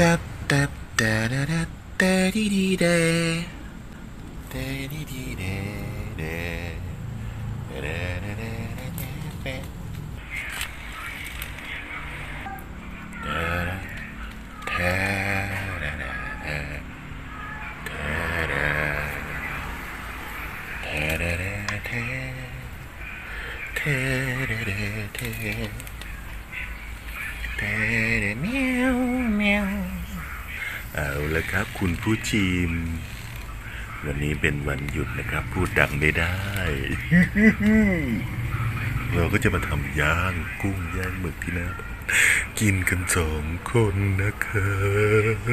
ตับตับตาดาดาตาดีดีเดตาดีดี เดเดเดเดเดเดเดเทเดเดเทแต่เมียวเมียวเอาละครับ คุณผู้ชิม วันนี้เป็นวันหยุดนะครับ พูดดังไม่ได้ เราก็จะมาทำย่างกุ้งย่างหมึกที่หน้าบ้านกินกันสองคนนะครั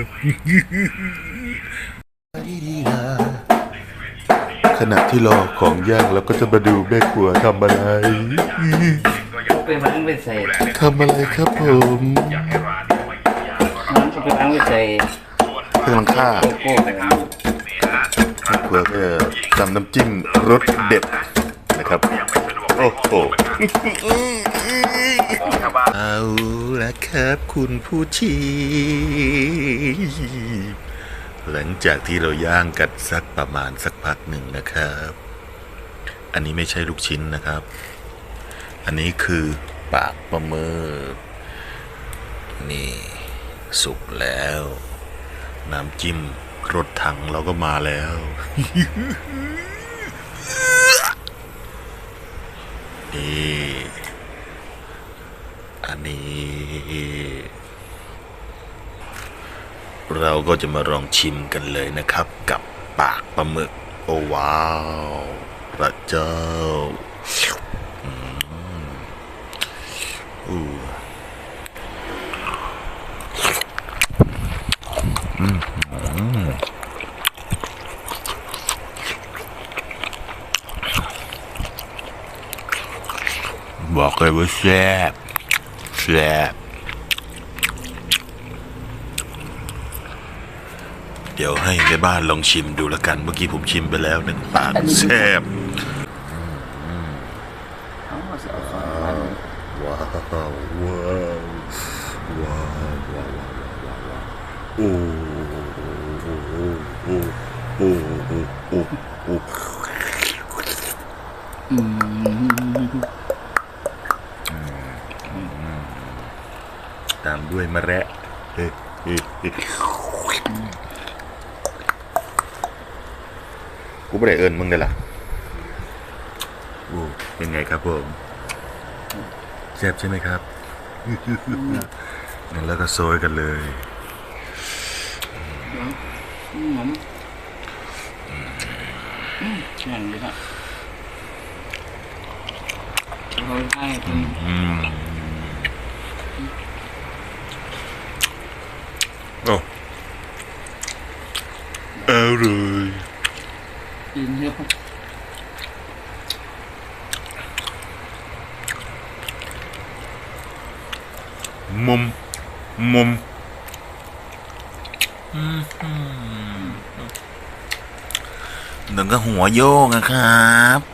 บขณะที่รอของย่างเราก็จะมาดูแม่ครัวทำอะไรไปวางไปใส่ทำอะไรครับผม น้ำไปวางไปใส่เครื่องฆ่าโกโก้แม่ครัวก็จะทำน้ำจิ้มรสเด็ดนะครับ โอ้โหเอาละครับคุณผู้ชีหลังจากที่เราย่างกันสักประมาณสักพักหนึ่งนะครับ อันนี้ไม่ใช่ลูกชิ้นนะครับ อันนี้คือปากปลาหมึกนี่ สุกแล้ว น้ำจิ้มรสถังเราก็มาแล้ว นี่ อันนี้ เราก็จะมาลองชิมกันเลยนะครับ กับปากปลาหมึก โอ้ว้าวพระเจ้าอืมอู้ บอกเลยว่าแซ่บแซ่บเดี๋ยวให้แม่บ้านลองชิมดูละกัน เมื่อกี้ผมชิมไปแล้วหนึ่งปากแซ่บเอาใส่ฟองว้าวว้าวว้าวว้าวว้าวว้าวว้าวโอ้โอ้โอ้โอ้โอ้โอ้โอ้อืมตามด้วยมะระเฮ้เฮ้เฮ้กูไม่ได้เอิญมึงเลยล่ะโอ้เป็นไงครับผมแซ่บใช่ไหมครับงั้นแล้วก็โซยกันเลยอืมอืม อืมอย่างนี้ครับเราให้เป็นอืมโอ้อร่อยกินเยอะมุมมุม หนึ่งก็หัวโยกนะครับ